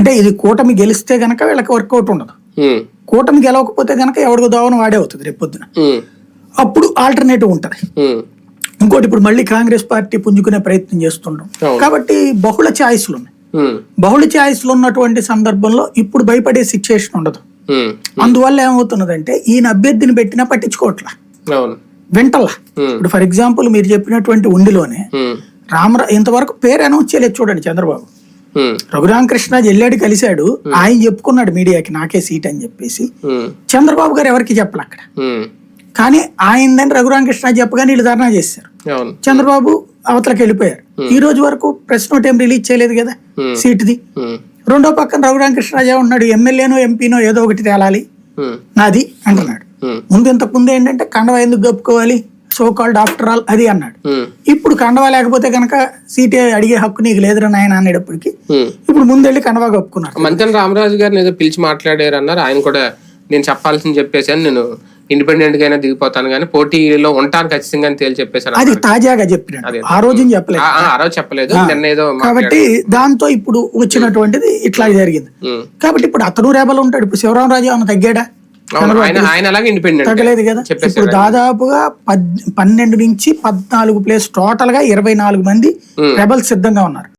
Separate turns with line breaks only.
అంటే ఇది కూటమి గెలిస్తే గనక వీళ్ళకి వర్కౌట్ ఉండదు. కూటమి గెలవకపోతే గనక ఎవడికి దోవన వాడే అవుతుంది రేపు పొద్దున. అప్పుడు ఆల్టర్నేటివ్ ఉంటది. ఇంకోటి ఇప్పుడు మళ్ళీ కాంగ్రెస్ పార్టీ పుంజుకునే ప్రయత్నం చేస్తుండ్రం.
అవును.
కాబట్టి బహుళ ఛాయిస్లు ఉన్నాయి. బహుళ ఛాయిస్లు ఉన్నటువంటి సందర్భంలో ఇప్పుడు భయపడే సిచ్యుయేషన్ ఉండదు. అందువల్ల ఏమవుతున్నదంటే ఈయన అభ్యర్థిని పెట్టినా పట్టించుకోవట్లా వింటల్లా ఇప్పుడు ఫర్ ఎగ్జాంపుల్ మీరు చెప్పినటువంటి ఉండిలోనే రామరా ఇంతవరకు పేరు అనౌన్స్ చేయలేదు చూడండి చంద్రబాబు. రఘురామకృష్ణ వెళ్ళాడు కలిశాడు. ఆయన చెప్పుకున్నాడు మీడియాకి నాకే సీట్ అని చెప్పేసి. చంద్రబాబు గారు ఎవరికి చెప్పలే అక్కడ? కానీ ఆయనదని రఘురామకృష్ణ చెప్పగానే వీళ్ళు ధర్నా చేశారు. చంద్రబాబు అవతలకి వెళ్ళిపోయారు. ఈ రోజు వరకు ప్రెస్ నోట్ ఏం రిలీజ్ చేయలేదు కదా. సీట్ది. రెండో పక్కన రఘురామకృష్ణరాజా ఉన్నాడు. ఎమ్మెల్యేనో ఎంపీనో ఏదో ఒకటి తేలాలి. నాది అంటున్నాడు. ముందు ఇంతకు ముందు ఏంటంటే కండవ ఎందుకు కప్పుకోవాలి? సో కాల్డ్ ఆఫ్టర్ ఆల్ అది అన్నాడు. ఇప్పుడు కండవా లేకపోతే కనుక సీటే అడిగే హక్కు నీకు లేదురా నాయన అనేటప్పటికి. ఇప్పుడు ముందెళ్ళి కండవా కప్పుకున్నారు
మంతెన రామరాజు గారిని ఏదో పిలిచి మాట్లాడారు అన్నారు. ఆయన కూడా నేను చెప్పాల్సింది చెప్పేసాను నేను ఇండిపెండెంట్గా దిగిపోతాను కానీ పోటీలో ఉంటాను ఖచ్చితంగా తేల్చి చెప్పేశాను
అది తాజాగా చెప్పినాడు ఆ రోజు చెప్పలేదు.
ఆ, రోజు చెప్పలేదు. నిన్న ఏదో
కాబట్టి దాంతో ఇప్పుడు వచ్చినటువంటిది ఇట్లా జరిగింది. కాబట్టి ఇప్పుడు అతను రేబల్ ఉంటాడు. ఇప్పుడు శివరామరాజు ఏమన్నా తగ్గాడా? తగ్గలేదు కదా. ఇప్పుడు దాదాపుగా పద్ పన్నెండు నుంచి పద్నాలుగు ప్లేస్ టోటల్గా ఇరవై నాలుగు మంది రెబల్స్ సిద్ధంగా ఉన్నారు.